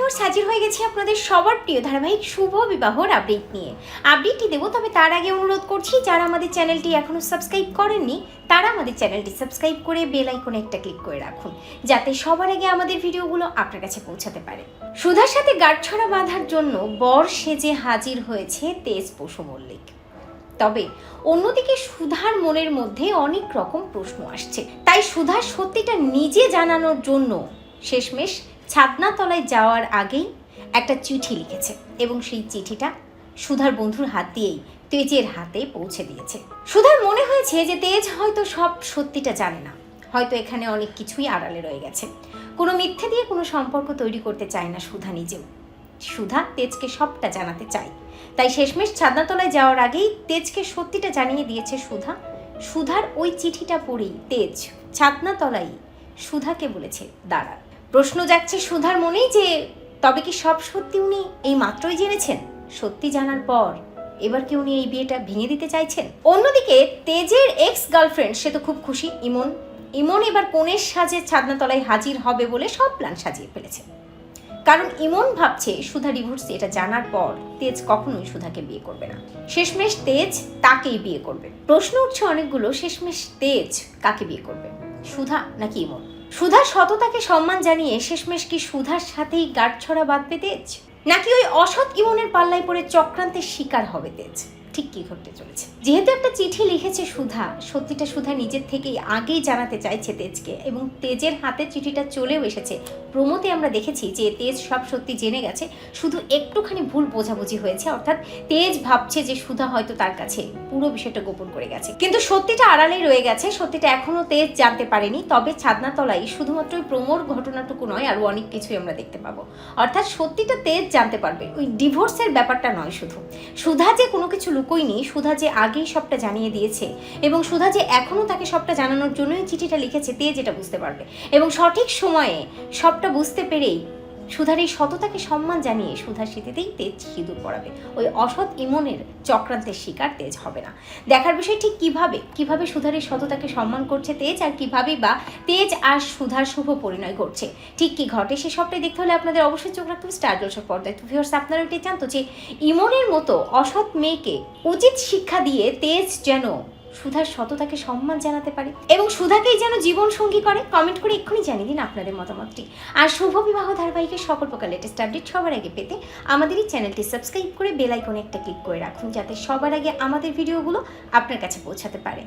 Viewers হাজির হয়ে গেছি আপনাদের সবার প্রিয় ধারাবাহিক শুভ বিবাহর আপডেট নিয়ে। আপডেটটি দেবো, তবে তার আগে অনুরোধ করছি, যারা আমাদের চ্যানেলটি এখনও সাবস্ক্রাইব করেননি, তারা আমাদের চ্যানেলটি সাবস্ক্রাইব করে বেল আইকনে একটা ক্লিক করে রাখুন, যাতে সবার আগে আমাদের ভিডিওগুলো আপনার কাছে পৌঁছাতে পারে। সুধার সাথে গাঁটছড়া বাঁধার জন্য বর সেজে হাজির হয়েছে তেজ পশু মল্লিক। তবে অন্যদিকে সুধার মনের মধ্যে অনেক রকম প্রশ্ন আসছে। তাই সুধার সত্যিটা নিজে জানানোর জন্য শেষমেশ ছাদনাতলায় যাওয়ার আগেই একটা চিঠি লিখেছে এবং সেই চিঠিটা সুধার বন্ধুর হাত দিয়েই তেজের হাতে পৌঁছে দিয়েছে। সুধার মনে হয়েছে যে তেজ হয়তো সব সত্যিটা জানে না। হয়তো এখানে অনেক কিছুই আড়ালে রয়ে গেছে। কোনো মিথ্যে দিয়ে কোনো সম্পর্ক তৈরি করতে চায় না সুধা নিজেও। সুধা তেজকে সবটা জানাতে চায়। তাই শেষমেশ ছাদনাতলায় যাওয়ার আগেই তেজকে সত্যিটা জানিয়ে দিয়েছে সুধা। সুধার ওই চিঠিটা পড়েই তেজ ছাদনাতলায় সুধাকে বলেছে, দাঁড়া। প্রশ্ন যাচ্ছে সুধার মনেই যে তবে কি সব সত্যি উনি এই মাত্রই জেনেছেন? সত্যি জানার পর এবার কি উনি এই বিয়েটা ভেঙে দিতে চাইছেন? অন্যদিকে তেজের এক্স গার্লফ্রেন্ড সে তো খুব খুশি, ইমন। ইমন এবার কনের সাজে ছাদনাতলায় হাজির হবে বলে সব প্ল্যান সাজিয়ে ফেলেছে। কারণ ইমন ভাবছে সুধা ডিভোর্স এটা জানার পর তেজ কখনোই সুধাকে বিয়ে করবে না। শেষমেশ তেজ তাকেই বিয়ে করবে। প্রশ্ন উঠছে অনেকগুলো, শেষমেশ তেজ কাকে বিয়ে করবে? সুধা নাকি ইমন? সুধার সততাকে সম্মান জানিয়ে শেষমেশ কি সুধার সাথেই গাঠছড়া বাঁধবে তেজ? নাকি ওই অসৎ ইমনের পাল্লায় পড়ে চক্রান্তের শিকার হবে তেজ? ঠিক কি ঘটতে চলেছে। যেহেতু একটা চিঠি লিখেছে সুধা, সত্যিটা সুধা নিজের থেকেই আগেই জানাতে চাইছে তেজকে এবং তেজের হাতে চিঠিটা চলেও এসেছে। প্রমোতে আমরা দেখেছি যে তেজ সব সত্যি জেনে গেছে, শুধু একটুখানি ভুল বোঝাবুঝি হয়েছে, অর্থাৎ তেজ ভাবছে যে সুধা হয়তো তার কাছে পুরো বিষয়টা গোপন করে গেছে। কিন্তু সত্যিটা আড়ালেই রয়ে গেছে, সত্যিটা এখনও তেজ জানতে পারেনি, তবে ছাদনাতলায় শুধুমাত্র প্রমোর ঘটনাটুকু নয়, আরও অনেক কিছুই আমরা দেখতে পাবো। অর্থাৎ সত্যিটা তেজ জানতে পারবে, ওই ডিভোর্সের ব্যাপারটা নয় শুধু। সুধা যে কোনো কিছু লুকোয়নি সুধা যে আগেই সবটা জানিয়ে দিয়েছে এবং সুধা যে এখনও তাকে সবটা জানানোর জন্যই চিঠিটা লিখেছে, তে যেটা বুঝতে পারবে। এবং সঠিক সময়ে সবটা বুঝতে পেরেই সুধার এই সততাকে সম্মান জানিয়ে সুধার স্মৃতিতেই তেজ সিঁদুর পড়াবে ওই অসৎ ইমনের চক্রান্তের শিকার তেজ হবে না। দেখার বিষয় ঠিক কীভাবে? কীভাবে সুধার এই সততাকে সম্মান করছে তেজ আর কিভাবেই বা তেজ আর সুধার শুভ পরিণয় করছে ঠিক কি ঘটে সে সবটাই দেখতে হলে আপনাদের অবশ্যই চোখ রাখতে হবে স্টার জলসের পর্দায়। তো ভিউয়ার্স আপনারা এটাই জানতো যে ইমনের মতো অসৎ মেয়েকে উচিত শিক্ষা দিয়ে তেজ যেন সুধার সততাকে সম্মান জানাতে পারি এবং সুধাকেই যেন জীবন সঙ্গী করে কমেন্ট করে এক্ষুনি জানিয়ে দিন আপনাদের মতামতটি। আর শুভ বিবাহ ধারাবাহিকের সকল প্রকার লেটেস্ট আপডেট সবার আগে পেতে আমাদের এই চ্যানেলটি সাবস্ক্রাইব করে বেলাইকনে একটা ক্লিক করে রাখুন, যাতে সবার আগে আমাদের ভিডিওগুলো আপনার কাছে পৌঁছাতে পারে।